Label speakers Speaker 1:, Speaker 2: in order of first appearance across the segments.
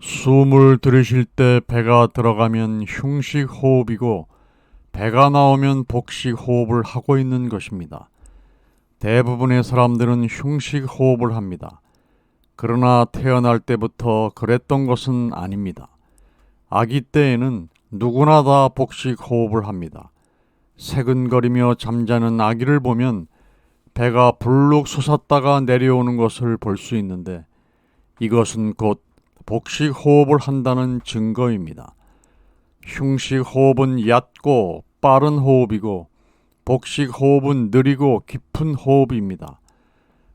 Speaker 1: 숨을 들이쉴 때 배가 들어가면 흉식 호흡이고 배가 나오면 복식 호흡을 하고 있는 것입니다. 대부분의 사람들은 흉식 호흡을 합니다. 그러나 태어날 때부터 그랬던 것은 아닙니다. 아기 때에는 누구나 다 복식 호흡을 합니다. 새근거리며 잠자는 아기를 보면 배가 불룩 솟았다가 내려오는 것을 볼 수 있는데 이것은 곧 복식 호흡을 한다는 증거입니다. 흉식 호흡은 얕고 빠른 호흡이고 복식 호흡은 느리고 깊은 호흡입니다.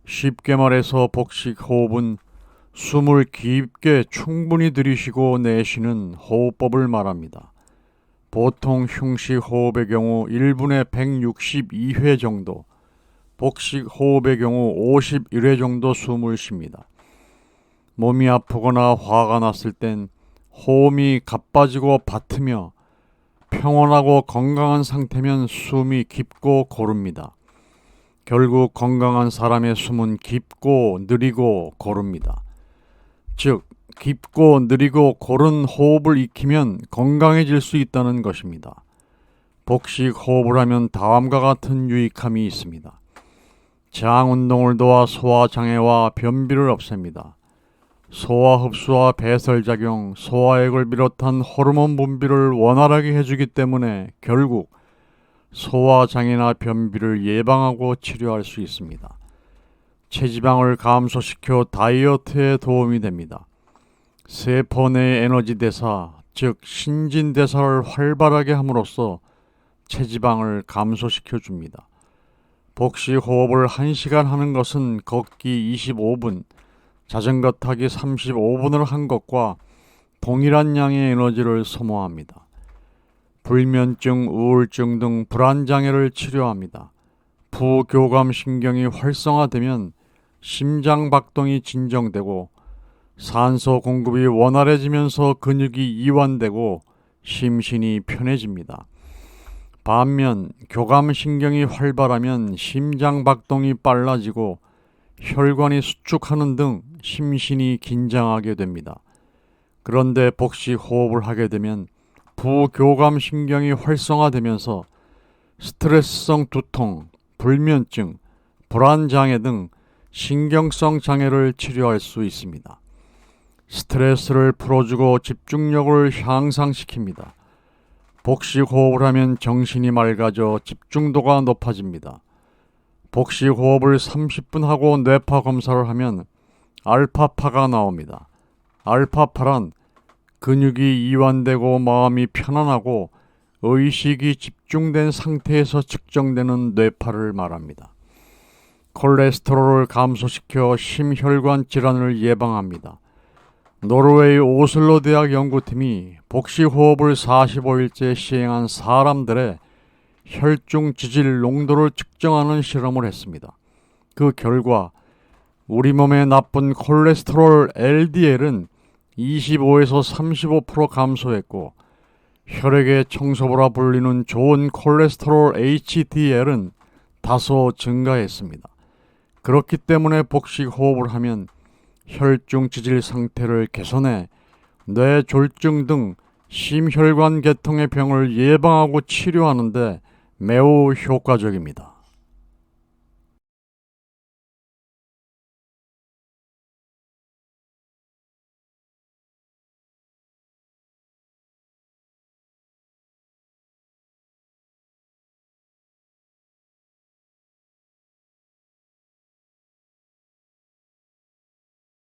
Speaker 1: 쉽게 말해서 복식 호흡은 숨을 깊게 충분히 들이쉬고 내쉬는 호흡법을 말합니다. 보통 흉식 호흡의 경우 1분에 162회 정도, 복식 호흡의 경우 51회 정도 숨을 쉽니다. 몸이 아프거나 화가 났을 땐 호흡이 가빠지고 바트며 평온하고 건강한 상태면 숨이 깊고 고릅니다. 결국 건강한 사람의 숨은 깊고 느리고 고릅니다. 즉, 깊고 느리고 고른 호흡을 익히면 건강해질 수 있다는 것입니다. 복식 호흡을 하면 다음과 같은 유익함이 있습니다. 장 운동을 도와 소화 장애와 변비를 없앱니다. 소화 흡수와 배설 작용, 소화액을 비롯한 호르몬 분비를 원활하게 해주기 때문에 결국 소화 장애나 변비를 예방하고 치료할 수 있습니다. 체지방을 감소시켜 다이어트에 도움이 됩니다. 세포 내 에너지 대사, 즉 신진 대사를 활발하게 함으로써 체지방을 감소시켜 줍니다. 복식 호흡을 1시간 하는 것은 걷기 25분, 자전거 타기 35분을 한 것과 동일한 양의 에너지를 소모합니다. 불면증, 우울증 등 불안 장애를 치료합니다. 부교감 신경이 활성화되면 심장 박동이 진정되고 산소 공급이 원활해지면서 근육이 이완되고 심신이 편해집니다. 반면 교감 신경이 활발하면 심장 박동이 빨라지고 혈관이 수축하는 등 심신이 긴장하게 됩니다. 그런데 복식 호흡을 하게 되면 부교감 신경이 활성화되면서 스트레스성 두통, 불면증, 불안 장애 등 신경성 장애를 치료할 수 있습니다. 스트레스를 풀어주고 집중력을 향상시킵니다. 복식 호흡을 하면 정신이 맑아져 집중도가 높아집니다. 복식 호흡을 30분 하고 뇌파 검사를 하면 알파파가 나옵니다. 알파파란 근육이 이완되고 마음이 편안하고 의식이 집중된 상태에서 측정되는 뇌파를 말합니다. 콜레스테롤을 감소시켜 심혈관 질환을 예방합니다. 노르웨이 오슬로 대학 연구팀이 복식 호흡을 45일째 시행한 사람들의 혈중 지질 농도를 측정하는 실험을 했습니다. 그 결과 우리 몸에 나쁜 콜레스테롤 LDL은 25에서 35% 감소했고 혈액의 청소부라 불리는 좋은 콜레스테롤 HDL은 다소 증가했습니다. 그렇기 때문에 복식 호흡을 하면 혈중 지질 상태를 개선해 뇌졸중 등 심혈관 계통의 병을 예방하고 치료하는데 매우 효과적입니다.